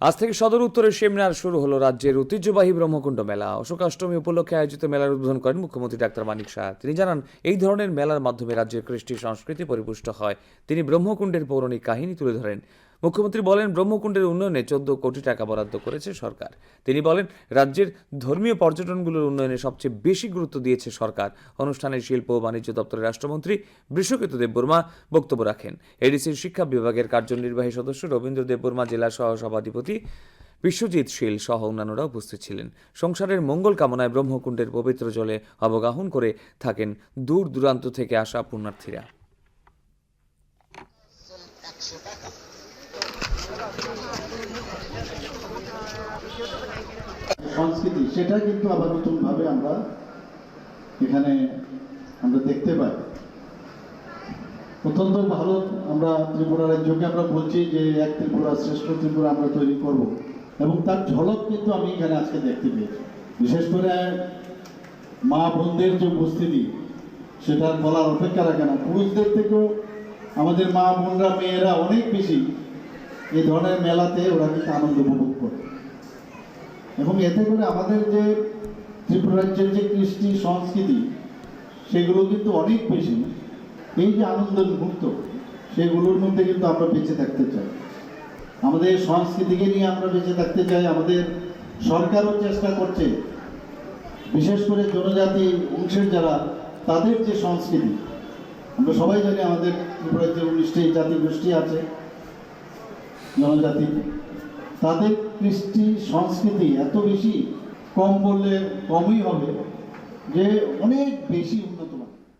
আজ থেকে সদর উত্তরের সেমিনার শুরু হলো রাজ্যের ঐতিহ্যবাহী ব্রহ্মকুণ্ড মেলা। অশোকাষ্টমী উপলক্ষে আয়োজিত মেলার উদ্বোধন করেন মুখ্যমন্ত্রী ডাক্তার মানিক শাহ। তিনি জানান, এই ধরনের মেলার মাধ্যমে রাজ্যের কৃষ্টি সংস্কৃতি পরিপুষ্ট হয়। তিনি ব্রহ্মকুণ্ডের পৌরাণিক কাহিনী তুলে ধরেন। মুখ্যমন্ত্রী বলেন, ব্রহ্মকুণ্ডের উন্নয়নে চোদ্দ কোটি টাকা বরাদ্দ করেছে সরকার। তিনি বলেন, রাজ্যের ধর্মীয় পর্যটনগুলোর উন্নয়নে সবচেয়ে বেশি গুরুত্ব দিয়েছে সরকার। অনুষ্ঠানে শিল্প ও বাণিজ্য দপ্তরের রাষ্ট্রমন্ত্রী বৃষকেতু দেববর্মা বক্তব্য রাখেন। এডিসির শিক্ষা বিভাগের কার্যনির্বাহী সদস্য রবীন্দ্র দেববর্মা জেলা সহ সভাধিপতি বিশ্বজিৎ শীল সহ অন্যান্যরা উপস্থিত ছিলেন। সংসারের মঙ্গল কামনায় ব্রহ্মকুণ্ডের পবিত্র জলে অবগাহন করে থাকেন দূর দূরান্ত থেকে আসা পুণ্যার্থীরা। সংস্কৃতি, সেটা কিন্তু আবার নতুনভাবে আমরা এখানে আমরা দেখতে পাই। অত্যন্ত ভালো আমরা ত্রিপুরা রাজ্যকে আমরা বলছি যে এক ত্রিপুরা শ্রেষ্ঠ ত্রিপুরা আমরা তৈরি করব। এবং তার ঝলক কিন্তু আমি এখানে আজকে দেখতে পেয়েছি। বিশেষ করে মা বোনদের যে উপস্থিতি সেটা বলার অপেক্ষা রাখে না। পুরুষদের থেকেও আমাদের মা বোনরা, মেয়েরা অনেক বেশি এই ধরনের মেলাতে ওরা কিন্তু আনন্দ উপভোগ করে। এবং এতে করে আমাদের যে ত্রিপুরা রাজ্যের যে কৃষ্টি সংস্কৃতি, সেগুলো কিন্তু অনেক বেশি। এই যে আনন্দের মুহূর্ত সেগুলোর মধ্যে কিন্তু আমরা বেঁচে থাকতে চাই। আমাদের সংস্কৃতিকে নিয়ে আমরা বেঁচে থাকতে চাই, আমাদের সরকারও চেষ্টা করছে। বিশেষ করে জনজাতি অংশের যারা, তাদের যে সংস্কৃতি, আমরা সবাই জানি আমাদের ত্রিপুরা রাজ্যে উনিশটি জাতি গোষ্ঠী আছে। জনজাতি তাদের কৃষ্টি সংস্কৃতি এত বেশি কম বললে কমই হবে যে অনেক বেশি